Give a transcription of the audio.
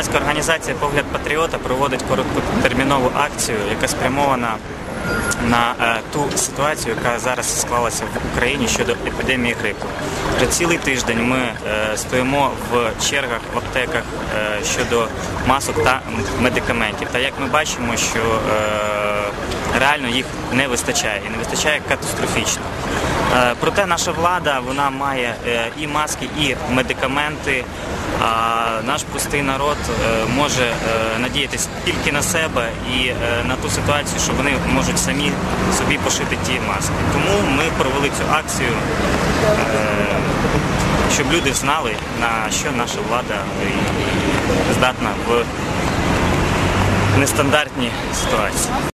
Громадська організація Погляд Патріота проводить короткотермінову акцію, яка спрямована на е, ту ситуацію, яка зараз склалася в Україні щодо епідемії грипу. Вже цілий тиждень ми е, стоїмо в чергах в аптеках е, щодо масок та медикаментів. Та як ми бачимо, що реально їх не вистачає і не вистачає катастрофічно. Е, Проте наша влада вона має е, і маски, і медикаменти. А наш простий народ е, може е, надіятися тільки на себе і е, на ту ситуацію, що вони можуть самі собі пошити ті маски. Тому ми провели цю акцію, е, щоб люди знали, на що наша влада здатна в нестандартній ситуації.